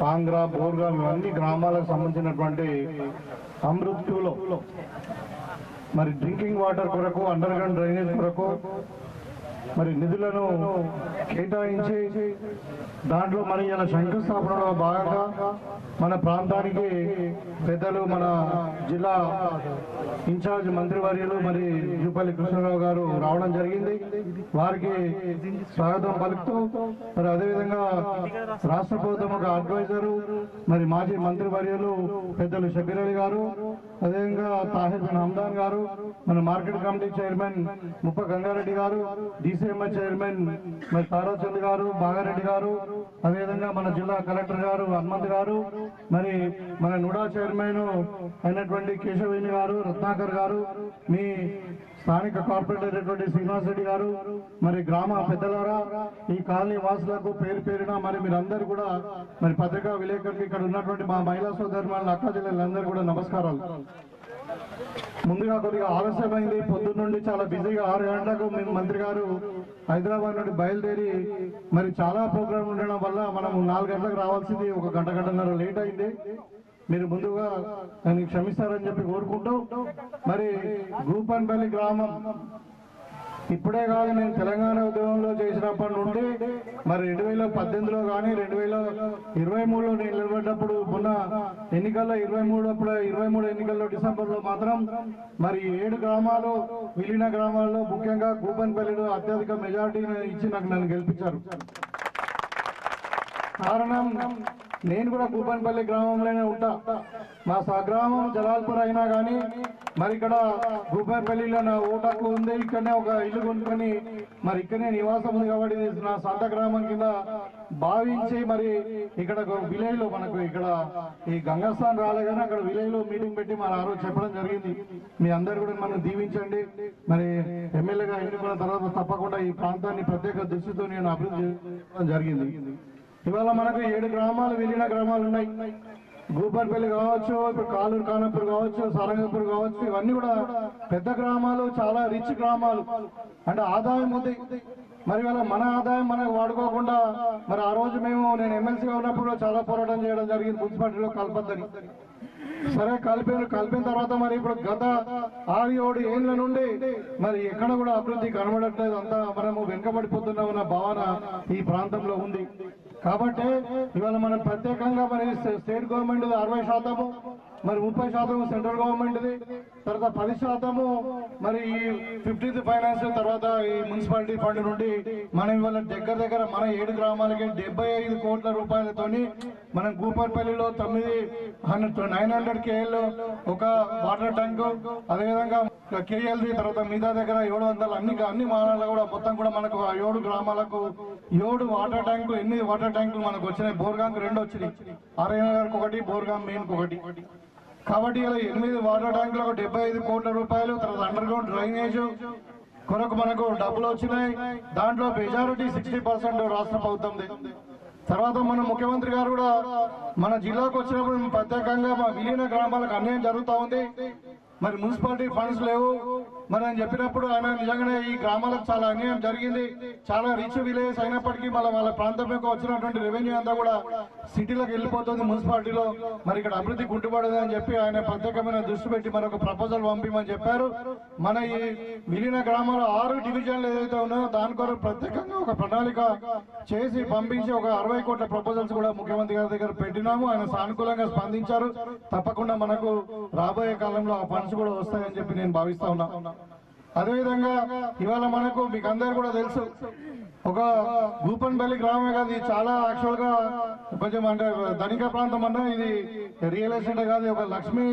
పాంగ్రా బోర్గా ఇవన్నీ గ్రామాలకు సంబంధించినటువంటి అమృత్యులో మరి డ్రింకింగ్ వాటర్ కొరకు అండర్ గ్రౌండ్ డ్రైనేజ్ కొరకు మరి నిధులను కేటాయించి దాంట్లో మరి ఇలా శంకుస్థాపనలో భాగంగా మన ప్రాంతానికి పెద్దలు మన జిల్లా ఇన్ఛార్జ్ మంత్రివర్యులు మరి జూపల్లి కృష్ణారావు గారు రావడం జరిగింది. వారికి స్వాగతం పలుకుతూ మరి అదేవిధంగా రాష్ట్ర ప్రభుత్వం ఒక అడ్వైజరు మరి మాజీ మంత్రివర్యులు పెద్దలు షబీర్ అలీ గారు అదేవిధంగా తాహిర్ బిన్ హమ్దాన్ గారు మన మార్కెట్ కమిటీ చైర్మన్ ముప్ప గంగారెడ్డి గారు డిసిఎంఐ చైర్మన్ మరి తారాచంద్ గారు బాగారెడ్డి గారు అదేవిధంగా మన జిల్లా కలెక్టర్ గారు హనుమంత్ గారు మరి మన నుడా చైర్మన్ అయినటువంటి కేశవేణి గారు రత్నాకర్ గారు మీ స్థానిక కార్పొరేటర్ అయినటువంటి శ్రీనివాస్ రెడ్డి గారు మరి గ్రామ పెద్దలారా ఈ కాలనీ వాసులకు పేరు పేరున మరి మీరందరూ కూడా మరి పత్రికా విలేకరులు ఇక్కడ ఉన్నటువంటి మా మహిళా సోదరులు అక్క జిల్లాలందరూ కూడా నమస్కారాలు. ముందుగా కొద్దిగా ఆలస్యమైంది. పొద్దున్న నుండి చాలా బిజీగా ఆరు గంటలకు మేము మంత్రి గారు హైదరాబాద్ నుండి బయలుదేరి మరి చాలా ప్రోగ్రాం ఉండడం వల్ల మనం నాలుగు గంటలకు రావాల్సింది ఒక గంట గంటన్నర లేట్ అయింది. మీరు ముందుగా నన్ను క్షమిస్తారని చెప్పి కోరుకుంటూ మరి గూపన్పల్లి గ్రామం ఇప్పుడే కాదు నేను తెలంగాణ ఉద్యమంలో చేసినప్పటి నుండి మరి రెండు వేల పద్దెనిమిదిలో కానీ రెండు వేల ఇరవై మూడులో నేను నిలబడ్డప్పుడు మొన్న ఎన్నికల్లో ఇరవై మూడు అప్పుడు ఇరవై మూడు ఎన్నికల్లో డిసెంబర్లో మాత్రం మరి ఏడు గ్రామాలు విలీన గ్రామాల్లో ముఖ్యంగా కూపన్పల్లిలో అత్యధిక మెజార్టీని ఇచ్చి నాకు నన్ను గెలిపించారు. కారణం నేను కూడా కూపన్పల్లి గ్రామంలోనే ఉంటా. మా స్వగ్రామం జలాల్పూర్ అయినా కానీ మరి ఇక్కడ కూపన్పల్లిలో నా ఓటాకు ఉంది. ఇక్కడనే ఒక ఇల్లు కొనుక్కొని మరి ఇక్కడనే నివాసం ఉంది కాబట్టి నా సొంత గ్రామం కింద భావించి మరి ఇక్కడ విలేజ్లో మనకు ఇక్కడ ఈ గంగాస్థాన్ రాలే కానీ అక్కడ విలేజ్లో మీటింగ్ పెట్టి మరి ఆ రోజు చెప్పడం జరిగింది. మీ అందరు కూడా మనం దీవించండి. మరి ఎమ్మెల్యేగా ఎన్నుకున్న తర్వాత తప్పకుండా ఈ ప్రాంతాన్ని ప్రత్యేక దృష్టితో నేను అభివృద్ధి చేయడం జరిగింది. ఇవాళ మనకు ఏడు గ్రామాలు విలీన గ్రామాలు ఉన్నాయి. గూపర్పల్లి కావచ్చు ఇప్పుడు కాలూరు కానపూర్ కావచ్చు సారంగపూర్ కావచ్చు ఇవన్నీ కూడా పెద్ద గ్రామాలు చాలా రిచ్ గ్రామాలు. అంటే ఆదాయం ఉంది. మరి వాళ్ళ మన ఆదాయం మనకు వాడుకోకుండా మరి ఆ రోజు మేము నేను ఎమ్మెల్సీగా ఉన్నప్పుడు చాలా పోరాటం చేయడం జరిగింది మున్సిపాలిటీలో కలపద్దని. సరే కలిపారు కలిపిన తర్వాత మరి ఇప్పుడు గత ఆరు ఏడు ఏళ్ళ నుండి మరి ఎక్కడ కూడా అభివృద్ధి కనబడట్లేదు. అంతా మనము వెనుకబడిపోతున్నామన్న భావన ఈ ప్రాంతంలో ఉంది. కాబట్టి ఇవాళ మనం ప్రత్యేకంగా మరి స్టేట్ గవర్నమెంట్ అరవై శాతము మరి ముప్పై శాతం సెంట్రల్ గవర్నమెంట్ది. తర్వాత పది శాతము మరి ఈ ఫిఫ్టీన్త్ ఫైనాన్స్ తర్వాత ఈ మున్సిపాలిటీ ఫండ్ నుండి మనం ఇవాళ దగ్గర దగ్గర మన ఏడు గ్రామాలకి డెబ్బై ఐదు కోట్ల రూపాయలతోని మనం గూపర్పల్లిలో తొమ్మిది హండ్రెడ్ నైన్ హండ్రెడ్ కేఎల్ ఒక వాటర్ ట్యాంక్ అదేవిధంగా కేఎల్ది తర్వాత మిగతా దగ్గర ఏడు వందల అన్ని అన్ని మానాలు కూడా మొత్తం కూడా మనకు ఆ ఏడు గ్రామాలకు ఏడు వాటర్ ట్యాంకులు ఎనిమిది వాటర్ ట్యాంకులు మనకు వచ్చినాయి. బోర్గాంకు రెండు వచ్చినాయి. ఆర్ఐ ఒకటి బోర్గాం మెయిన్కి ఒకటి. కాబట్టి ఇలా ఎనిమిది వాటర్ ట్యాంకులకు డెబ్బై ఐదు కోట్ల రూపాయలు తర్వాత అండర్ గ్రౌండ్ డ్రైనేజ్ కొరకు మనకు డబ్బులు వచ్చినాయి. దాంట్లో మెజారిటీ సిక్స్టీ పర్సెంట్ రాష్ట్ర ప్రభుత్వంది. తర్వాత మన ముఖ్యమంత్రి గారు కూడా మన జిల్లాకు వచ్చినప్పుడు ప్రత్యేకంగా మా విలీన గ్రామాలకు అన్యాయం జరుగుతూ ఉంది. మరి మున్సిపాలిటీ ఫండ్స్ లేవు. మరి అని చెప్పినప్పుడు ఆయన నిజంగానే ఈ గ్రామాలకు చాలా అన్యాయం జరిగింది. చాలా రిచ్ విలేజ్ అయినప్పటికీ మళ్ళీ వాళ్ళ ప్రాంతం యొక్క వచ్చినటువంటి రెవెన్యూ అంతా కూడా సిటీలకు వెళ్ళిపోతుంది మున్సిపాలిటీలో. మరి ఇక్కడ అభివృద్ధి గుంటుపడదు అని చెప్పి ఆయన ప్రత్యేకమైన దృష్టి పెట్టి మరొక ప్రపోజల్ పంపిమని చెప్పారు. మన ఈ విలీన గ్రామాల ఆరు డివిజన్లు ఏదైతే ఉన్నాయో దాని కొరకు ప్రత్యేకంగా ఒక ప్రణాళిక చేసి పంపించి ఒక అరవై కోట్ల ప్రపోజల్స్ కూడా ముఖ్యమంత్రి గారి దగ్గర పెట్టినాము. ఆయన సానుకూలంగా స్పందించారు. తప్పకుండా మనకు రాబోయే కాలంలో ఆ ఫండ్స్ కూడా వస్తాయని చెప్పి నేను భావిస్తా ఉన్నా. అదేవిధంగా ఇవాళ మనకు మీకు అందరు కూడా తెలుసు ఒక గూపన్పల్లి గ్రామమే కాదు ఇది చాలా యాక్చువల్గా కొంచెం అంటే ధనిక ప్రాంతం అన్నా ఇది రియల్ ఎస్టేట్ కాదు ఒక లక్ష్మీ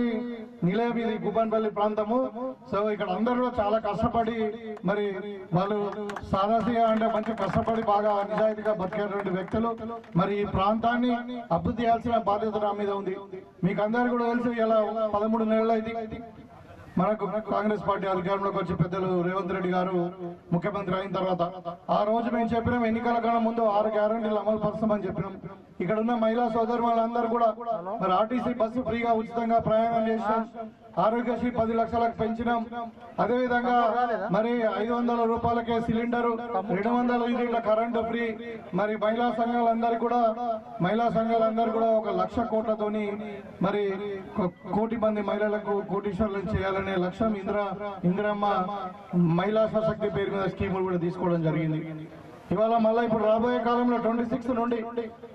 నిలయం ఇది గూపన్పల్లి ప్రాంతము. సో ఇక్కడ అందరూ కూడా చాలా కష్టపడి మరి వాళ్ళు సాదాసిగా అంటే మంచి కష్టపడి బాగా నిజాయితీగా బతికేటువంటి వ్యక్తులు. మరి ఈ ప్రాంతాన్ని అభివృద్ధి చేయాల్సిన బాధ్యత నా మీద ఉంది. మీకు అందరు కూడా తెలుసు ఇలా పదమూడు నెలలు అయితే మనకు కాంగ్రెస్ పార్టీ అధికారంలోకి వచ్చి పెద్దలు రేవంత్ రెడ్డి గారు ముఖ్యమంత్రి అయిన తర్వాత ఆ రోజు మేము చెప్పినాం ఎన్నికల కన్నా ముందు ఆరు గ్యారంటీలు అమలు పరుస్తామని చెప్పినాం. ఇక్కడ ఉన్న మహిళా సోదరు వాళ్ళందరూ కూడా మరి ఆర్టీసీ బస్సు ఫ్రీగా ఉచితంగా ప్రయాణం చేసినాం. ఆరోగ్యశ్రీ పది లక్షలకు పెంచినాం. అదేవిధంగా మరి ఐదు వందల రూపాయలకే సిలిండర్ రెండు వందల యూనిట్ల కరెంటు ఫ్రీ. మరి మహిళా సంఘాలందరూ కూడా మహిళా సంఘాలందరూ కూడా ఒక లక్ష కోట్లతోని మరి కోటి మంది మహిళలకు కోటీశ్వరులను చేయాలనే లక్ష్యం ఇందిరా ఇందిరమ్మ మహిళా సశక్తి పేరు మీద స్కీములు కూడా తీసుకోవడం జరిగింది. ఇవాళ మళ్ళీ ఇప్పుడు రాబోయే కాలంలో ట్వంటీ సిక్స్త్ నుండి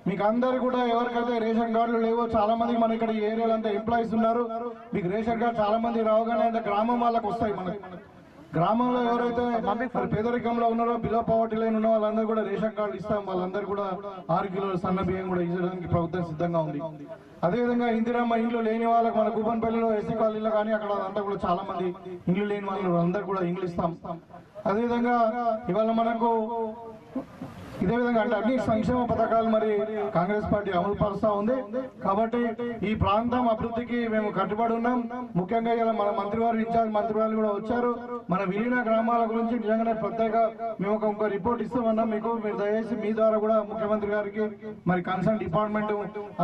మీకు అందరు కూడా ఎవరికైతే రేషన్ కార్డులు లేవో చాలా మంది మన ఇక్కడ ఈ ఏరియాలో అంతా ఎంప్లాయీస్ ఉన్నారు. మీకు రేషన్ కార్డు చాలా మంది రావగానే అంటే గ్రామం వాళ్ళకి వస్తాయి మనకి. గ్రామంలో ఎవరైతే మరి పేదరికంలో ఉన్నారో బిలో పవర్టీ లైన్ ఉన్న వాళ్ళందరూ కూడా రేషన్ కార్డు ఇస్తాం. వాళ్ళందరూ కూడా ఆరు కిలోల సన్న బియ్యం కూడా ఇవ్వడానికి ప్రభుత్వం సిద్ధంగా ఉంది. అదేవిధంగా ఇందిరమ్మ ఇండ్లు లేని వాళ్ళకి మన కూపన్పల్లిలో ఎస్సీ కాలనీలో కానీ అక్కడ అంతా కూడా చాలా మంది ఇండ్లు లేని వాళ్ళు అందరూ కూడా ఇండ్లు ఇస్తాం. అదేవిధంగా ఇవాళ మనకు Thank you. ఇదే విధంగా అంటే అన్ని సంక్షేమ పథకాలు మరి కాంగ్రెస్ పార్టీ అమలు పరుస్తా ఉంది. కాబట్టి ఈ ప్రాంతం అభివృద్ధికి మేము కట్టుబడి ఉన్నాం. ముఖ్యంగా ఇలా మన మంత్రివారు ఇన్ఛార్జ్ మంత్రివారు కూడా వచ్చారు. మన విలీన గ్రామాల గురించి నిజంగానే ప్రత్యేక మేము ఒక రిపోర్ట్ ఇస్తామన్నాం మీకు. మీరు దయచేసి మీ ద్వారా కూడా ముఖ్యమంత్రి గారికి మరి కన్సర్న్ డిపార్ట్మెంట్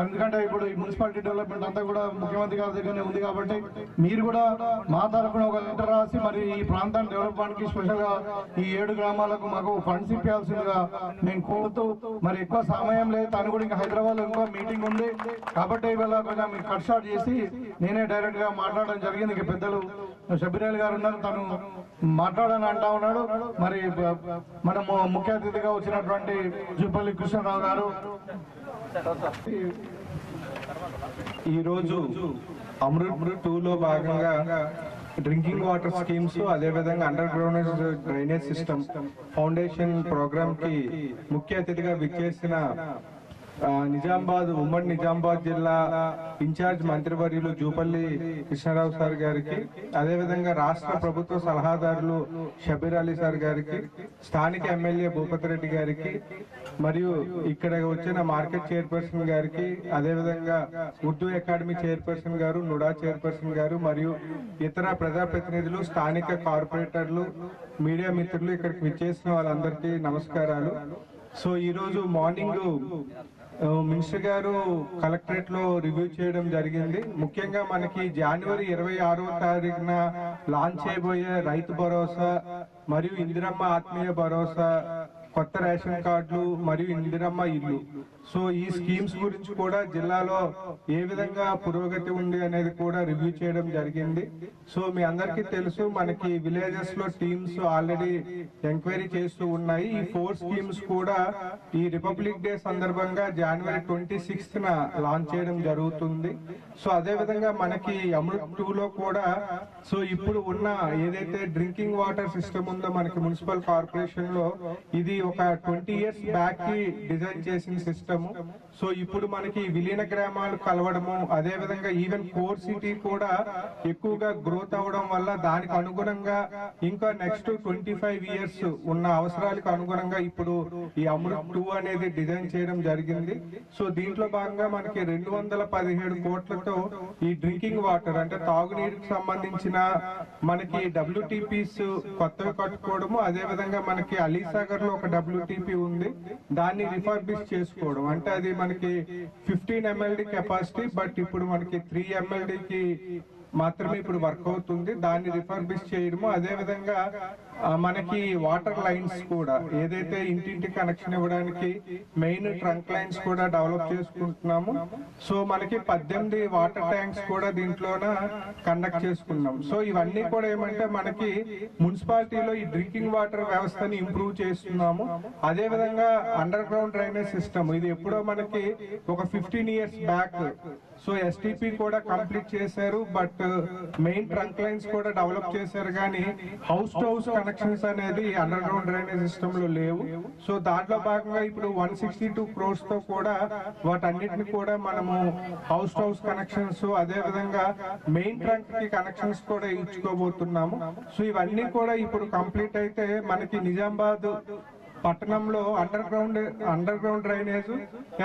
ఎందుకంటే ఇప్పుడు మున్సిపాలిటీ డెవలప్మెంట్ అంతా కూడా ముఖ్యమంత్రి గారి దగ్గరనే ఉంది కాబట్టి మీరు కూడా మా తరఫున ఒక లెటర్ రాసి మరి ఈ ప్రాంతాన్ని డెవలప్మెంట్కి స్పెషల్గా స్పెషల్గా ఈ ఏడు గ్రామాలకు మాకు ఫండ్స్ ఇప్పాల్సిందిగా నేను కోరుతూ మరి ఎక్కువ సమయం లేదు. తను కూడా ఇంకా హైదరాబాద్లో ఇంకో మీటింగ్ ఉంది. కాబట్టి ఇవాళ కొంచెం కట్ షాట్ చేసి నేనే డైరెక్ట్గా మాట్లాడడం జరిగింది. ఇక పెద్దలు షబీరేల్ గారు ఉన్నారు. తను మాట్లాడని అంటా ఉన్నాడు. మరి మన మనము ముఖ్య అతిథిగా వచ్చినటువంటి జూపల్లి కృష్ణరావు గారు. ఈరోజు అమృత్ టూ లో భాగంగా డ్రింకింగ్ వాటర్ స్కీమ్స్ అదే విధంగా underground drainage system foundation ప్రోగ్రామ్కి ముఖ్య అతిథిగా విచ్చేసిన నిజామాబాద్ ఉమ్మడి నిజామాబాద్ జిల్లా ఇన్ఛార్జ్ మంత్రివర్యులు జూపల్లి కృష్ణారావు సార్ గారికి అదేవిధంగా రాష్ట్ర ప్రభుత్వ సలహాదారులు షబీర్ అలీ సార్ గారికి స్థానిక ఎమ్మెల్యే భూపతి రెడ్డి గారికి మరియు ఇక్కడ వచ్చిన మార్కెట్ చైర్పర్సన్ గారికి అదేవిధంగా ఉర్దూ అకాడమీ చైర్పర్సన్ గారు నుడా చైర్పర్సన్ గారు మరియు ఇతర ప్రజాప్రతినిధులు స్థానిక కార్పొరేటర్లు మీడియా మిత్రులు ఇక్కడికి విచ్చేసిన వాళ్ళందరికీ నమస్కారాలు. సో ఈరోజు మార్నింగ్ మినిస్టర్ గారు కలెక్టరేట్లో రివ్యూ చేయడం జరిగింది. ముఖ్యంగా మనకి జనవరి ఇరవై ఆరో తారీఖున లాంచ్ చేయబోయే రైతు భరోసా మరియు ఇందిరమ్మ ఆత్మీయ భరోసా కొత్త రేషన్ కార్డులు మరియు ఇందిరమ్మ ఇల్లు. సో ఈ స్కీమ్స్ గురించి కూడా జిల్లాలో ఏ విధంగా పురోగతి ఉంది అనేది కూడా రివ్యూ చేయడం జరిగింది. సో మీ అందరికీ తెలుసు మనకి విలేజెస్లో టీమ్స్ ఆల్రెడీ ఎంక్వైరీ చేస్తూ ఉన్నాయి. ఈ ఫోర్ స్కీమ్స్ కూడా ఈ రిపబ్లిక్ డే సందర్భంగా జనవరి ట్వంటీ సిక్స్త్ న లాంచ్ చేయడం జరుగుతుంది. సో అదే విధంగా మనకి అమృత్ టూ లో కూడా సో ఇప్పుడు ఉన్న ఏదైతే డ్రింకింగ్ వాటర్ సిస్టమ్ ఉందో మనకి మున్సిపల్ కార్పొరేషన్లో ఇది ఒక ట్వంటీ ఇయర్స్ బ్యాక్కి డిజైన్ చేసిన సిస్టమ్. సో ఇప్పుడు మనకి విలీన గ్రామాలు కలవడము. అదే విధంగా ఈవెన్ కోర్ సిటీ కూడా ఎక్కువగా గ్రోత్ అవడం వల్ల దానికి అనుగుణంగా ఇంకా నెక్స్ట్ ట్వంటీ ఫైవ్ ఇయర్స్ ఉన్న అవసరాలకు అనుగుణంగా ఇప్పుడు ఈ అమృత్ టూ అనేది డిజైన్ చేయడం జరిగింది. సో దీంట్లో భాగంగా మనకి రెండు వందల పదిహేడు కోట్లతో ఈ డ్రింకింగ్ వాటర్ అంటే తాగునీటికి సంబంధించిన మనకి డబ్ల్యూటీపీస్ కొత్తవి కట్టుకోవడము. అదే విధంగా మనకి అలీసాగర్లో ఒక డబ్ల్యూటీపీ ఉంది. దాన్ని రిఫర్బిష్ చేసుకోవడం అంటే అది మనకి ఫిఫ్టీన్ ఎంఎల్డి కెపాసిటీ బట్ ఇప్పుడు మనకి త్రీ కి మాత్రమే ఇప్పుడు వర్క్ అవుతుంది. దాన్ని రిఫర్బిష్ చేయడము. అదే విధంగా మనకి వాటర్ లైన్స్ కూడా ఏదైతే ఇంటింటి కనెక్షన్ ఇవ్వడానికి మెయిన్ ట్రంక్ లైన్స్ కూడా డెవలప్ చేసుకుంటున్నాము. సో మనకి పద్దెనిమిది వాటర్ ట్యాంక్స్ కూడా దీంట్లోన కండక్ట్ చేసుకున్నాం సో ఇవన్నీ కూడా ఏమంటే మనకి మున్సిపాలిటీలో ఈ డ్రింకింగ్ వాటర్ వ్యవస్థని ఇంప్రూవ్ చేస్తున్నాము. అదే విధంగా అండర్ గ్రౌండ్ డ్రైనేజ్ సిస్టమ్ ఇది ఎప్పుడో మనకి ఒక fifteen years back so STP కూడా కంప్లీట్ చేశారు బట్ మెయిన్ ట్రంక్ లైన్స్ కూడా డెవలప్ చేశారు కానీ హౌస్ టు హౌస్ కనెక్షన్స్ అనేది అండర్ గ్రౌండ్ డ్రైనేజ్ సిస్టమ్లో లేవు. సో దాంట్లో భాగంగా ఇప్పుడు వన్ సిక్స్టీ టూ క్రోర్స్తో కూడా వాటన్నిటిని కూడా మనము హౌస్ టు హౌస్ కనెక్షన్స్ అదే విధంగా మెయిన్ ట్రంక్కి కనెక్షన్స్ కూడా ఇచ్చుకోబోతున్నాము. సో ఇవన్నీ కూడా ఇప్పుడు కంప్లీట్ అయితే మనకి నిజామాబాద్ పట్టణంలో underground underground drainage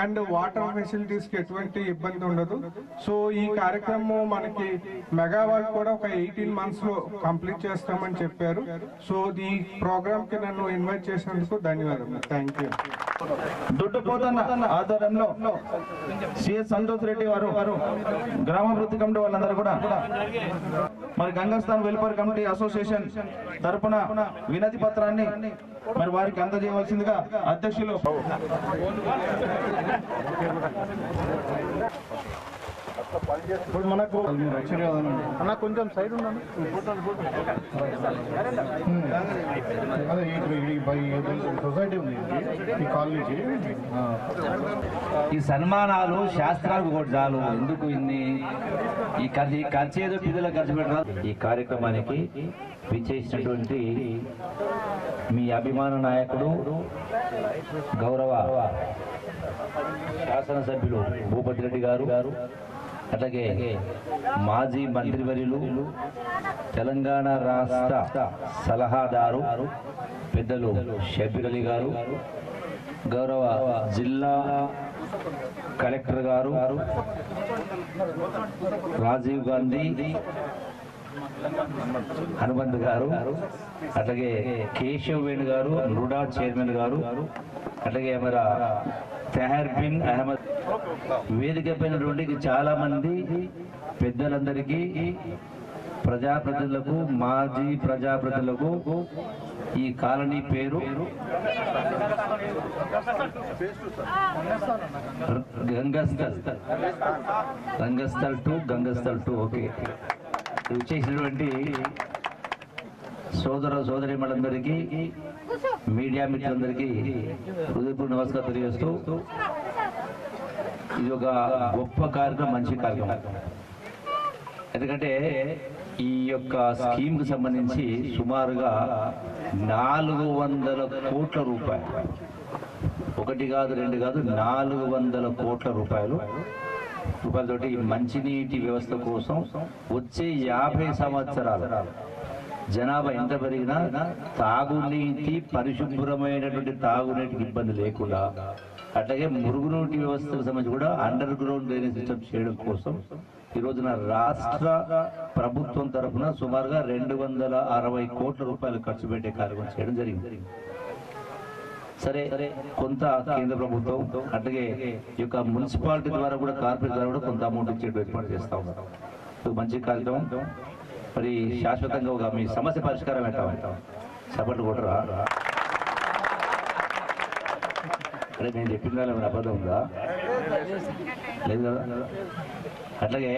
and water ఫెసిలిటీస్కి ఎటువంటి ఇబ్బంది ఉండదు. సో ఈ కార్యక్రమం మనకి మెగావాట్ కూడా ఒక ఎయిటీన్ మంత్స్లో కంప్లీట్ చేస్తామని చెప్పారు. సో ఈ ప్రోగ్రామ్కి నన్ను ఇన్వైట్ చేసినందుకు ధన్యవాదాలు థ్యాంక్ యూ దుడ్డుపోతన్న ఆధ్వర్యంలో సిఎస్ సంతోష్ రెడ్డి వారు గ్రామాభివృద్ధి కమిటీ వాళ్ళందరూ కూడా మరి గంగస్థాన్ వెల్ఫేర్ కమిటీ అసోసియేషన్ తరపున వినతి పత్రాన్ని మరి వారికి అందజేయవలసిందిగా అధ్యక్షులు ఇప్పుడు మనకు అన్న కొంచెం సైడ్ ఉన్నాను అదే ఈ- ఈ బై సొసైటీ ఉంది ఈ కాలనీకి. ఆ. ఈ సన్మానాలు శాస్త్రాలకు కూడా చాలు. ఎందుకు ఇన్ని? ఈ ఖర్చు ఈ ఖర్చు ఏదో పిల్లలు ఖర్చు పెట్టారు? ఈ కార్యక్రమానికి విచ్చేసినటువంటి మీ అభిమాన నాయకుడు గౌరవ శాసనసభ్యులు భూపతి రెడ్డి గారు. అట్లాగే మాజీ మంత్రివర్యులు తెలంగాణ రాష్ట్ర సలహాదారు పెద్దలు షబీర్ అలీ గారు గౌరవ జిల్లా కలెక్టర్ గారు రాజీవ్ గాంధీ హనుమంత్ గారు అట్లాగే కేశవ్ వేణు గారు రుడా చైర్మన్ గారు అట్లాగే మన తెహర్బిన్ అహ్మద్ వేదిక పైనటువంటి చాలా మంది పెద్దలందరికీ ప్రజాప్రతినిధులకు మాజీ ప్రజాప్రతినిధులకు ఈ కాలనీ పేరు Gangasthal. Gangasthal to Gangasthal to okay. చేసినటువంటి సోదర సోదరి మనందరికీ మీడియా మిత్రులందరికీ హృదయపూర్ణ నమస్కారం తెలియజేస్తూ ఇది ఒక గొప్ప కార్యక్రమం మంచి కార్యక్రమం. ఎందుకంటే ఈ యొక్క స్కీమ్కు సంబంధించి సుమారుగా నాలుగు వందల కోట్ల రూపాయలు. ఒకటి కాదు రెండు కాదు నాలుగు వందల కోట్ల రూపాయలు. రూపాయలతోటి మంచినీటి వ్యవస్థ కోసం వచ్చే యాభై సంవత్సరాలు. జనాభా ఎంత పెరిగినా తాగునీటి పరిశుభ్రమైనటువంటి తాగునీటికి ఇబ్బంది లేకుండా అట్లాగే మురుగునీటి వ్యవస్థకు సంబంధించి కూడా అండర్ గ్రౌండ్ డ్రైనేజ్ సిస్టమ్ చేయడం కోసం ఈ రోజున రాష్ట్ర ప్రభుత్వం తరఫున సుమారుగా రెండు వందల అరవై కోట్ల రూపాయలు ఖర్చు పెట్టే కార్యక్రమం చేయడం జరిగింది. సరే కొంత కేంద్ర ప్రభుత్వం అట్లాగే ఈ యొక్క మున్సిపాలిటీ ద్వారా కూడా కార్పొరేట్ ద్వారా కూడా కొంత అమౌంట్ ఇచ్చేట్టు ఏర్పాటు చేస్తా ఉన్నాం మంచి కార్యక్రమం. మరి శాశ్వతంగా ఒక మీ సమస్య పరిష్కారం ఎట్లా సపోర్ట్ కొట్టరా? అరే నేను చెప్పిన దాని ఏమైనా అబద్ధం ఉందా? లేదు కదా? అట్లాగే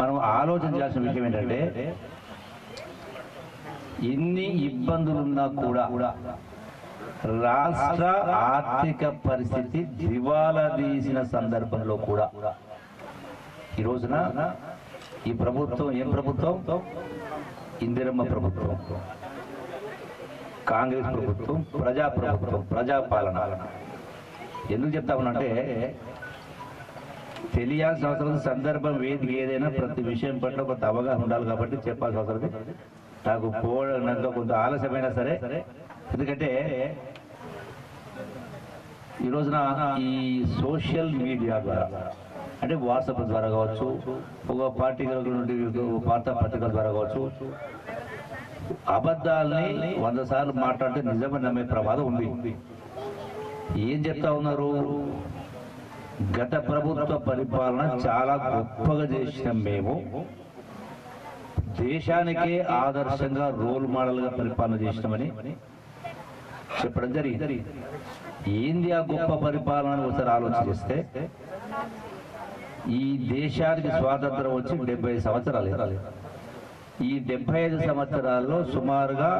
మనం ఆలోచన చేయాల్సిన విషయం ఏంటంటే ఎన్ని ఇబ్బందులున్నా కూడా రాష్ట్ర ఆర్థిక పరిస్థితి దివాలా తీసిన సందర్భంలో కూడా ఈ రోజున ఈ ప్రభుత్వం ఏం ప్రభుత్వం? ఇందిరమ్మ ప్రభుత్వం. కాంగ్రెస్ ప్రభుత్వం ప్రజా ప్రభుత్వం ప్రజాపాలన ఎందుకు చెప్తా ఉన్నానంటే తెలియాల్సిన అవసరం సందర్భం ఏది ఏదైనా ప్రతి విషయం పట్ల కొంత అవగాహన ఉండాలి కాబట్టి చెప్పాల్సిన అవసరం నాకు పోవడం కొంత ఆలస్యమైనా సరే ఎందుకంటే ఈ రోజున ఈ సోషల్ మీడియా ద్వారా అంటే వాట్సాప్ ద్వారా కావచ్చు ఒక పార్టీ నుండి వార్తా పత్రికల ద్వారా కావచ్చు అబద్ధాలని వంద సార్లు మాట్లాడితే నిజమని నమ్మే ప్రమాదం ఉంది. ఏం చెప్తా ఉన్నారు? గత ప్రభుత్వ పరిపాలన చాలా గొప్పగా చేసినాం మేము దేశానికే ఆదర్శంగా రోల్ మోడల్గా పరిపాలన చేసినామని చెప్పడం జరిగింది. ఏంది ఆ గొప్ప పరిపాలన ఒకసారి ఆలోచన చేస్తే ఈ దేశానికి స్వాతంత్రం వచ్చి డెబ్బై సంవత్సరాలు ఈ డెబ్బై ఐదు సంవత్సరాల్లో సుమారుగా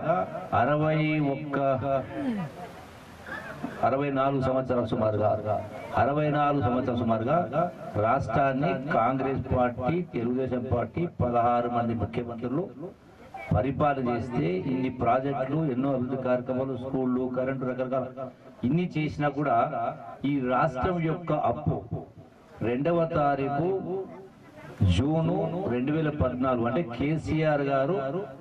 అరవై ఒక్క అరవై నాలుగు సంవత్సరాలు సుమారుగా అరవై నాలుగు సంవత్సరాలు సుమారుగా రాష్ట్రాన్ని కాంగ్రెస్ పార్టీ తెలుగుదేశం పార్టీ పదహారు మంది ముఖ్యమంత్రులు పరిపాలన చేస్తే ఇన్ని ప్రాజెక్టులు ఎన్నో అభివృద్ధి కార్యక్రమాలు స్కూళ్ళు కరెంటు రకరకాల ఇన్ని చేసినా కూడా ఈ రాష్ట్రం యొక్క అప్పు రెండవ తారీఖు జూను రెండు వేల పద్నాలుగు. అంటే కేసీఆర్ గారు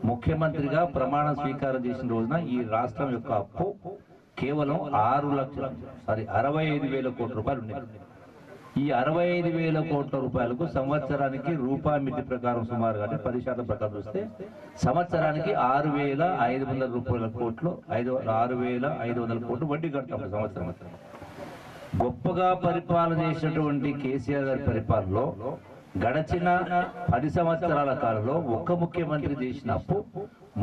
ముఖ్యమంత్రిగా ప్రమాణ స్వీకారం చేసిన రోజున ఈ రాష్ట్రం యొక్క అప్పు కేవలం ఆరు లక్షల సారీ అరవై ఐదు వేల కోట్ల రూపాయలు ఉన్నాయి. ఈ అరవై ఐదు వేల కోట్ల రూపాయలకు సంవత్సరానికి రూపాయి మితి ప్రకారం సుమారుగా అంటే పది శాతం ప్రకారం చూస్తే సంవత్సరానికి ఆరు వేల ఐదు వందల రూపాయల కోట్లు ఐదు ఆరు వేల ఐదు వందల కోట్లు వడ్డీ కడతాం సంవత్సరం గొప్పగా పరిపాలన చేసినటువంటి కేసీఆర్ గారి పరిపాలనలో గడచిన పది సంవత్సరాల కాలంలో ఒక్క ముఖ్యమంత్రి చేసిన అప్పు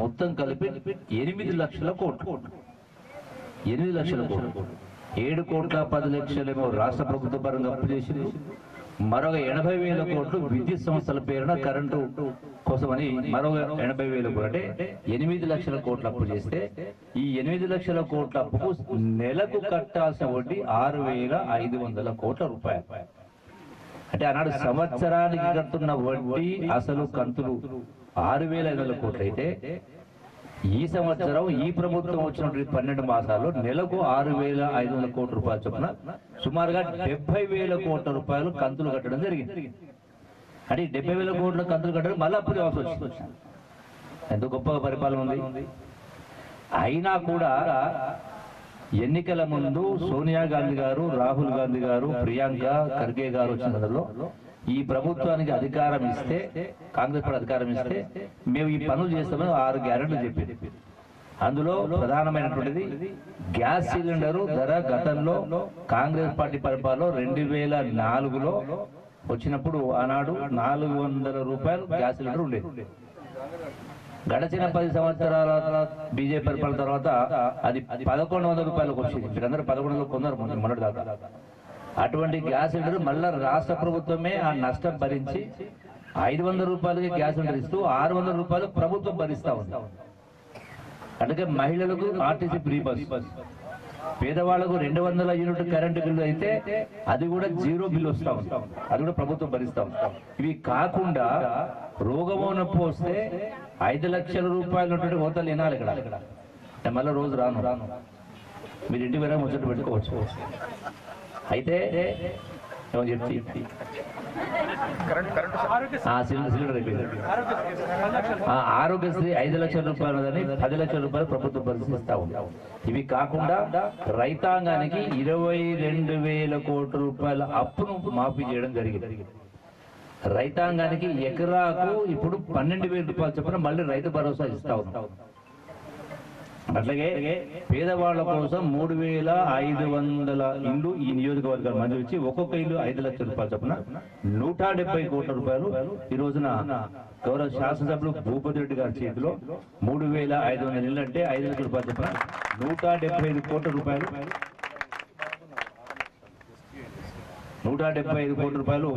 మొత్తం కలిపి ఎనిమిది లక్షల కోట్లు. ఎనిమిది లక్షల కోట్లు. ఏడు కోట్ల పది లక్షలేమో రాష్ట్ర ప్రభుత్వ పరంగా అప్పు చేసింది మరొక ఎనభై వేల కోట్లు విద్యుత్ సంస్థల పేరున కరెంటు కోసమని మరొక ఎనభై వేల కోట్లు. అంటే ఎనిమిది లక్షల కోట్ల అప్పు చేస్తే ఈ ఎనిమిది లక్షల కోట్ల అప్పుకు నెలకు కట్టాల్సిన వడ్డీ ఆరు వేల ఐదు వందల కోట్ల రూపాయలు. అంటే ఆనాడు సంవత్సరానికి కడుతున్న వడ్డీ అసలు కంతులు. ఆరు వేల ఐదు వందల కోట్లు అయితే ఈ సంవత్సరం ఈ ప్రభుత్వం వచ్చినటువంటి పన్నెండు మాసాల్లో నెలకు ఆరు వేల ఐదు వందల కోట్ల రూపాయలు చొప్పున సుమారుగా డెబ్బై వేల కోట్ల రూపాయలు కంతులు కట్టడం జరిగింది. అంటే డెబ్బై వేల కోట్ల కంతులు కట్టడం మళ్ళీ అప్పు అవసరం వచ్చింది. ఎంత గొప్ప పరిపాలన ఉంది. అయినా కూడా ఎన్నికల ముందు సోనియా గాంధీ గారు రాహుల్ గాంధీ గారు ప్రియాంక ఖర్గే గారు వచ్చిన ఈ ప్రభుత్వానికి అధికారం ఇస్తే కాంగ్రెస్ పార్టీ అధికారం ఇస్తే మేము ఈ పనులు చేస్తామని ఆరు గ్యారెంట్లు చెప్పింది అందులో ప్రధానమైనటువంటిది గ్యాస్ సిలిండరు ధర గతంలో కాంగ్రెస్ పార్టీ పరిపాలనలో రెండు వేల నాలుగులో వచ్చినప్పుడు ఆనాడు నాలుగు వందల రూపాయలు గ్యాస్ సిలిండర్ ఉండేది. గడచిన పది సంవత్సరాల బీజేపీ పరిపాలన తర్వాత అది పదకొండు వందల రూపాయలకు వచ్చింది. మీరందరూ పదకొండు వందలు కొన్నారు మొన్నటి దాకా. అటువంటి గ్యాస్ సిలిండర్ మళ్ళా రాష్ట్ర ప్రభుత్వమే ఆ నష్టం భరించి ఐదు వందల రూపాయలకి గ్యాస్ సిలిండర్ ఇస్తూ ఆరు వందల రూపాయలు ప్రభుత్వం భరిస్తా ఉంది. అందుకే మహిళలకు ఆర్టీసీ ఫ్రీ బస్ పేదవాళ్ళకు రెండు వందల యూనిట్ కరెంటు బిల్లు అయితే అది కూడా జీరో బిల్లు వస్తా ఉంటాం అది కూడా ప్రభుత్వం భరిస్తా ఉంటాం ఇవి కాకుండా రోగమో నొప్పి వస్తే ఐదు లక్షల రూపాయలు ఉన్నటువంటి హోటల్ వినాలి ఇక్కడ. నేను మళ్ళీ రోజు రాను రాను. మీరు ఇంటి మీద ముచ్చట పెట్టుకోవచ్చు. అయితే ఏమని చెప్తి సిలిండర్ అయిపోయింది. ఆరోగ్యశ్రీ ఐదు లక్షల రూపాయలు పది లక్షల రూపాయలు ప్రభుత్వం పరిశీలిస్తా ఉంది. ఇవి కాకుండా రైతాంగానికి ఇరవై రెండు వేల కోట్ల రూపాయల అప్పును మాఫీ చేయడం జరిగింది. రైతాంగానికి ఎకరాకు ఇప్పుడు పన్నెండు వేల రూపాయలు చొప్పున మళ్ళీ రైతు భరోసా ఇస్తా ఉన్నాం. అట్లాగే పేదవాళ్ళ కోసం మూడు వేల ఐదు వందల ఇల్లు ఈ నియోజకవర్గాలు మంజూరు ఇచ్చి ఒక్కొక్క ఇల్లు ఐదు లక్షల రూపాయలు చొప్పున నూట డెబ్బై కోట్ల రూపాయలు ఈ రోజున గౌరవ శాసనసభ్యులు భూపతి రెడ్డి గారి చేతిలో. మూడు వేల ఐదు వందల ఇల్లు అంటే ఐదు లక్షల రూపాయలు చొప్పున నూట డెబ్బై ఐదు కోట్ల రూపాయలు. నూట డెబ్బై ఐదు కోట్ల రూపాయలు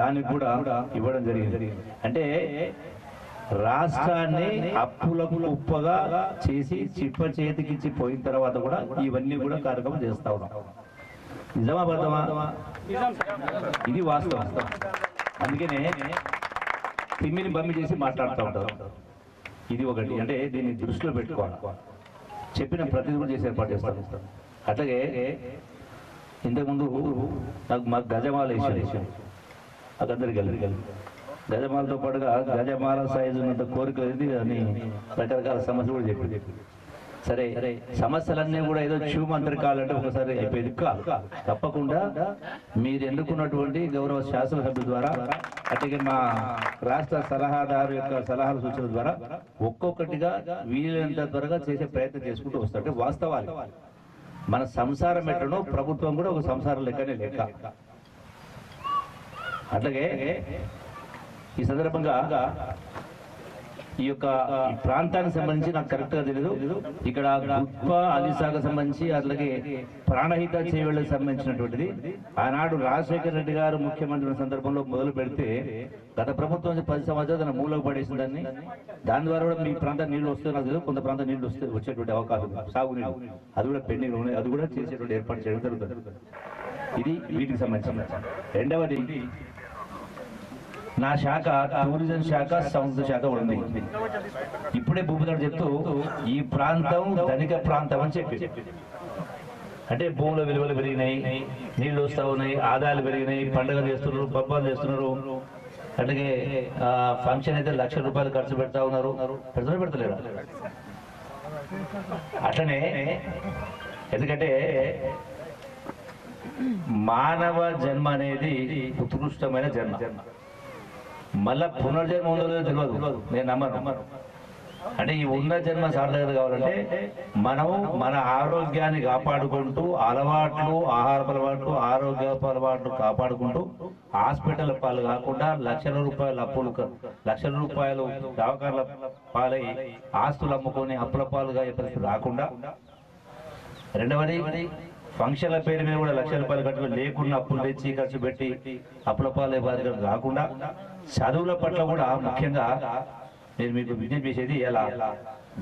దానికి కూడా ఇవ్వడం జరిగింది. అంటే రాష్ట్రాన్ని అప్పులకు ఉప్పగా చేసి చిప్ప చేతికిచ్చి పోయిన తర్వాత కూడా ఇవన్నీ కూడా కార్యక్రమం చేస్తా ఉన్నాం. నిజమా బద్దమా ఇది వాస్తవం. అందుకనే తిమ్మిని బమ్మి చేసి మాట్లాడుతూ ఉంటారు. ఇది ఒకటి. అంటే దీన్ని దృష్టిలో పెట్టుకోవాలి. చెప్పిన ప్రతిదీ కూడా చేసి ఏర్పాటు చేస్తాను అట్లాగే ఇంతకుముందు నాకు మాకు గజమాల విషయం. నాకు అందరికి కలిగి గజమాలతో పాటుగా గజమాల సైజు ఉన్నంత కోరిక ఉంది అని రకరకాల సమస్యలు కూడా చెప్పి సరే సమస్యలన్నీ కూడా ఏదో చూమంతరి కావాలంటే ఒకసారి అయిపోయేది కాదు. తప్పకుండా మీరు ఎన్నుకున్నటువంటి గౌరవ శాసనసభ్యుల ద్వారా అట్లాగే మా రాష్ట్ర సలహాదారు యొక్క సలహాల సూచనల ద్వారా ఒక్కొక్కటిగా వీలైనంత త్వరగా చేసే ప్రయత్నం చేసుకుంటూ వస్తారు. అంటే వాస్తవాలు. మన సంసారం ఎట్లనో ప్రభుత్వం కూడా ఒక సంసారం లెక్కనే లెక్క. అట్లాగే ఈ సందర్భంగా ఈ యొక్క ప్రాంతానికి సంబంధించి నాకు కరెక్ట్గా తెలియదు ఇక్కడ గుప్ప అలీసాకు సంబంధించి అట్లాగే ప్రాణహిత చేవేళ్ళకి సంబంధించినటువంటిది. ఆనాడు రాజశేఖర రెడ్డి గారు ముఖ్యమంత్రి సందర్భంలో మొదలు పెడితే గత ప్రభుత్వం పది సంవత్సరాలు తన మూలకు పడేసిన దాన్ని. దాని ద్వారా కూడా మీ ప్రాంతం నీళ్ళు వస్తే నాకు తెలియదు కొంత ప్రాంతం నీళ్ళు వస్తే వచ్చేటువంటి అవకాశం సాగునీళ్ళు అది కూడా పెండింగ్ ఉన్నాయి. అది కూడా చేసేటువంటి ఏర్పాటు చేయడం జరుగుతుంది. ఇది వీటికి సంబంధించిన రెండవది నా శాఖ టూరిజం శాఖ సంస్థ శాఖ ఉంది ఇప్పుడే భూపతి చెప్తూ ఈ ప్రాంతం ధనిక ప్రాంతం అని చెప్పి. అంటే భూముల విలువలు పెరిగినాయి నీళ్ళు వస్తా ఉన్నాయి ఆదాయాలు పెరిగినాయి పండుగలు చేస్తున్నారు పబ్బాలు చేస్తున్నారు. అట్లాగే ఫంక్షన్ అయితే లక్ష రూపాయలు ఖర్చు పెడతా ఉన్నారు. పెడుతున్నారు పెడతలేరు? అట్లనే ఎందుకంటే మానవ జన్మ అనేది ఉత్కృష్టమైన జన్మ. మళ్ళా పునర్జన్మ ఉందో లేదో తెలియదు నేను నమ్మను. అంటే ఈ ఉన్న జన్మ సార్థకత కావాలంటే మనం మన ఆరోగ్యాన్ని కాపాడుకుంటూ అలవాట్లు ఆహారపు అలవాట్లు ఆరోగ్య అలవాట్లు కాపాడుకుంటూ హాస్పిటల్ పాలు కాకుండా లక్షల రూపాయల అప్పులు లక్షల రూపాయలు దవాఖానల పాలై ఆస్తులు అమ్ముకొని అప్పుల పాలుగా పరిస్థితి రాకుండా రెండవది ఫంక్షన్ల పేరు మీద కూడా లక్ష రూపాయలు కట్టుకుని లేకుండా అప్పులు తెచ్చి ఖర్చు పెట్టి అప్పుల పాలే బాధ్యత కాకుండా చదువుల పట్ల కూడా ముఖ్యంగా నేను మీకు విజ్ఞప్తి చేసేది ఎలా?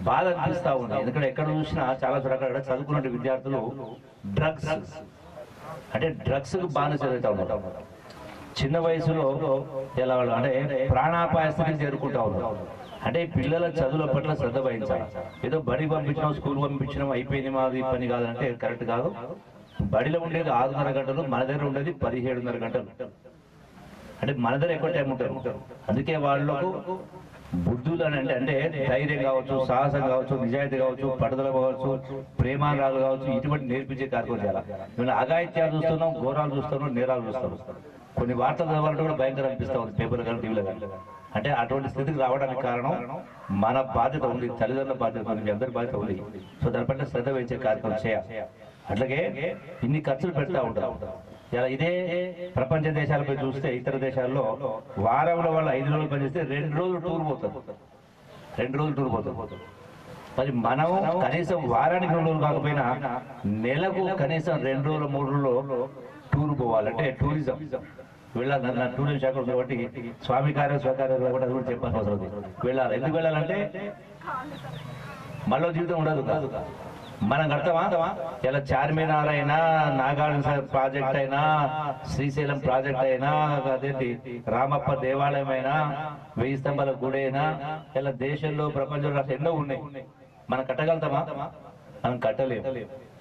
బాధ అనిపిస్తా ఉంది. ఎందుకంటే ఎక్కడ చూసినా చాలా రకాల చదువుకున్న విద్యార్థులు డ్రగ్స్ అంటే డ్రగ్స్కు బానిస అవుతా ఉన్నారు. చిన్న వయసులో ఎలా వాళ్ళు అంటే ప్రాణాపాయ స్థితికి చేరుకుంటా ఉన్నారు. అంటే పిల్లల చదువుల పట్ల శ్రద్ధ వహించాలి. ఏదో బడి పంపించడం స్కూల్ పంపించడం అయిపోయింది మాది పని కాదంటే కరెక్ట్ కాదు. బడిలో ఉండేది ఆరున్నర గంటలు మన దగ్గర ఉండేది పదిహేడున్నర గంటలు. అంటే మన దగ్గర ఎక్కువ టైం ఉంటారు. అందుకే వాళ్ళకు బుద్ధులు అని అంటే అంటే ధైర్యం కావచ్చు సాహసం కావచ్చు నిజాయితీ కావచ్చు పట్టుదల కావచ్చు ప్రేమారాలు కావచ్చు ఇటువంటి నేర్పించే కార్యక్రమం చేయాలి? మేము అఘాయిత్యాలు చూస్తున్నాం ఘోరాలు చూస్తున్నాం నేరాలు చూస్తున్నాం. కొన్ని వార్తలు చదవాలంటే కూడా భయంకరం అనిపిస్తా ఉంది పేపర్ కానీ టీవీలో కానీ. అంటే అటువంటి స్థితికి రావడానికి కారణం మన బాధ్యత ఉంది తల్లిదండ్రుల బాధ్యత ఉంది మీ అందరి బాధ్యత ఉంది. సో దానిపట్ల శ్రద్ధ వహించే కార్యక్రమం చేయాలి. అట్లాగే ఇన్ని ఖర్చులు పెడతా ఉంటారు. ఇదే ప్రపంచ దేశాలపై చూస్తే ఇతర దేశాల్లో వారంలో వాళ్ళు ఐదు రోజులు పనిచేస్తే రెండు రోజులు టూర్ పోతారు. రెండు రోజులు టూర్ పోతారు. మరి మనం కనీసం వారానికి రెండు రోజులు కాకపోయినా నెలకు కనీసం రెండు రోజులు మూడు రోజులు టూర్ పోవాలంటే టూరిజం. వెళ్ళాలి నా టూరిజం శాఖ ఉంది కాబట్టి స్వామి కార్యం స్వకార్యం కూడా అది కూడా చెప్పాల్సిన అవసరం వెళ్ళాలి. ఎందుకు వెళ్ళాలంటే మళ్ళీ జీవితం ఉండదు కాదు. మనం కడతామా? ఇలా చార్మినార్ అయినా నాగార్జున ప్రాజెక్ట్ అయినా శ్రీశైలం ప్రాజెక్ట్ అయినా అదేంటి రామప్ప దేవాలయం అయినా వెయ్యి స్తంభాల గుడి అయినా ఇలా దేశంలో ప్రపంచంలో అసలు ఎన్నో ఉన్నాయి. మనం కట్టగలుగుతామా? మనం కట్టలేము.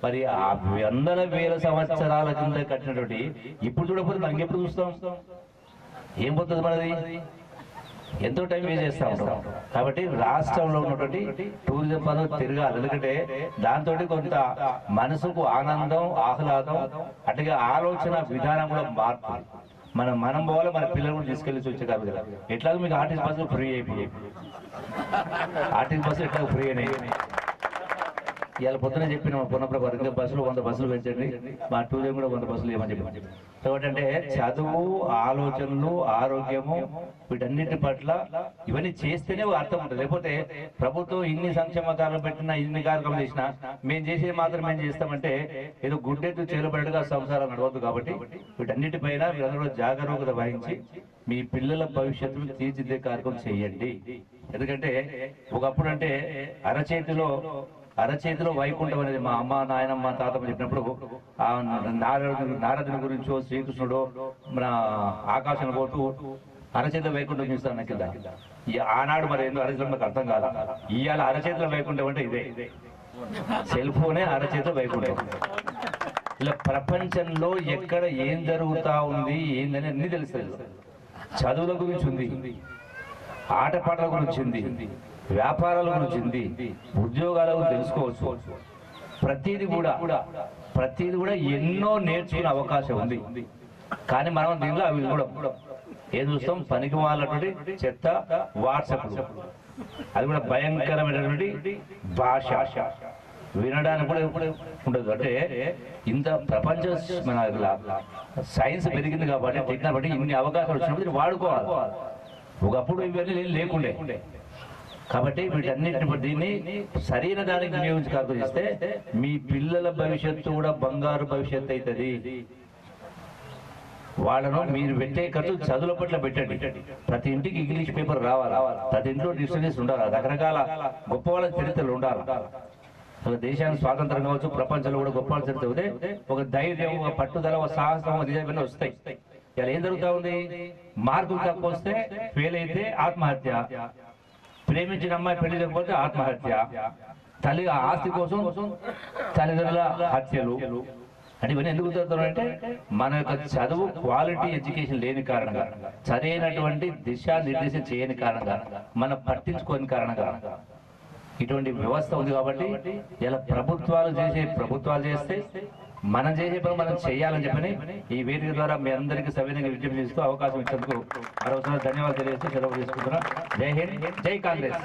మరి ఆ వందల వేల సంవత్సరాల కింద కట్టినటువంటి ఇప్పుడు చూడకపోతే మనం ఎప్పుడు చూస్తాం? ఏం పోతుంది మనది? ఎంతో టైం వేస్ట్ చేస్తా ఉంటాం కాబట్టి రాష్ట్రంలో ఉన్నటువంటి టూరిజం పనులు తిరగాలి. ఎందుకంటే దాంతో కొంత మనసుకు ఆనందం ఆహ్లాదం అట్లాగే ఆలోచన విధానం కూడా మార్పు. మనం మనం పోవాలి మన పిల్లలు కూడా తీసుకెళ్ళి చూచగలరు కదా. ఎట్లాగో మీకు ఆర్టీసీ బస్సులు ఫ్రీ అయిపోయాయి. ఆర్టీసీ బస్సులు ఎట్లా ఫ్రీ అయినాయి. ఇవాళ పొద్దున చెప్పిన మా పునఃప్రభ ఇంకా బస్సులు వంద బస్సులు పెంచండి. మా టూరిజం కూడా వంద బస్సులు ఏమని చెప్పి అంటే చదువు ఆలోచనలు ఆరోగ్యము వీటన్నిటి పట్ల ఇవన్నీ చేస్తేనే అర్థం ఉంటుంది. లేకపోతే ప్రభుత్వం ఇన్ని సంక్షేమ కార్యక్రమం పెట్టినా ఇన్ని కార్యక్రమాలు చేసినా మేము చేసేది మాత్రం మేము చేస్తామంటే ఏదో గుడ్డెత్తు చేరుబడిగా సంసారం నడవద్దు కాబట్టి వీటన్నిటిపైన మీరందరూ జాగరూకత వహించి మీ పిల్లల భవిష్యత్తును తీర్చిదిద్దే కార్యక్రమం చేయండి. ఎందుకంటే ఒకప్పుడు అంటే అరచేతిలో అరచేతిలో వైకుంఠం అనేది మా అమ్మ నాయనమ్మ తాతమ్మ చెప్పినప్పుడు ఆ నారదుని నారదుని గురించో శ్రీకృష్ణుడు మన ఆకాశం పోతూ అరచేతిలో వైకుంఠం చూస్తాను కింద. ఆనాడు మరి ఏందో అరచేతులు నాకు అర్థం కాదు ఇవాళ అరచేతిలో వైకుంఠం అంటే ఇదే. సెల్ ఫోనే అరచేతిలో వైకుంఠం. ఇలా ప్రపంచంలో ఎక్కడ ఏం జరుగుతా ఉంది ఏందని అన్ని తెలుస్తుంది. చదువుల గురించి ఉంది. ఆటపాటల గురించి ఉంది. వ్యాపారాలను చెంది ఉద్యోగాలను తెలుసుకోవచ్చు. ప్రతిది కూడా ప్రతిది కూడా ఎన్నో నేర్చుకునే అవకాశం ఉంది. కానీ మనం దీనిలో అవి కూడా ఏం చూస్తాం? పనికి వాళ్ళటువంటి చెత్త వాట్సాప్ అది కూడా భయంకరమైనటువంటి భాష. వినడానికి కూడా ఇప్పుడు ఉండదు. అంటే ఇంత ప్రపంచ మన సైన్స్ పెరిగింది కాబట్టి టెక్నాలజీ ఇన్ని అవకాశాలు వచ్చినప్పుడు వాడుకోవాలి. ఒకప్పుడు ఇవన్నీ లేకుండే. కాబట్టి వీటన్నిటిని దీన్ని సరైన దానికి వినియోగించి చేస్తే మీ పిల్లల భవిష్యత్తు కూడా బంగారు భవిష్యత్తు అవుతుంది వాళ్ళను మీరు పెట్టే ఖర్చు చదువుల పట్ల పెట్టండి. ప్రతి ఇంటికి ఇంగ్లీష్ పేపర్ రావాలి? ప్రతి ఇంట్లో డిక్షనరీస్ ఉండాలి? రకరకాల గొప్ప వాళ్ళ చరిత్రలు ఉండాలి? ఒక దేశానికి స్వాతంత్రం కావచ్చు ప్రపంచంలో కూడా గొప్ప వాళ్ళ చరిత్ర ఉంటే ఒక ధైర్యం ఒక పట్టుదల ఒక సాహసం ఒక నిజమైన వస్తాయి. ఇలా ఏం జరుగుతా ఉంది? మార్కులు తక్కువ వస్తే ఫెయిల్ అయితే ఆత్మహత్య. ప్రేమించిన అమ్మాయి పెళ్ళి లేకపోతే ఆత్మహత్య. తల్లి ఆస్తి కోసం తల్లిదండ్రుల హత్యలు. అంటే ఇవన్నీ ఎందుకు జరుగుతున్నాయి అంటే మన యొక్క చదువు క్వాలిటీ ఎడ్యుకేషన్ లేని కారణంగా సరైనటువంటి దిశా నిర్దేశం చేయని కారణంగా మనం పట్టించుకోని కారణంగా ఇటువంటి వ్యవస్థ ఉంది కాబట్టి ఇలా ప్రభుత్వాలు చేసే ప్రభుత్వాలు చేస్తే మనం చేసే పని మనం చేయాలని చెప్పని ఈ వేదిక ద్వారా మీ అందరికీ సవిధంగా విజ్ఞప్తి చేస్తూ అవకాశం ఇచ్చేందుకు మరోసారి ధన్యవాదాలు తెలియజేస్తూ సెలవు తీసుకుంటున్నా. జై హింద్ జై కాంగ్రెస్.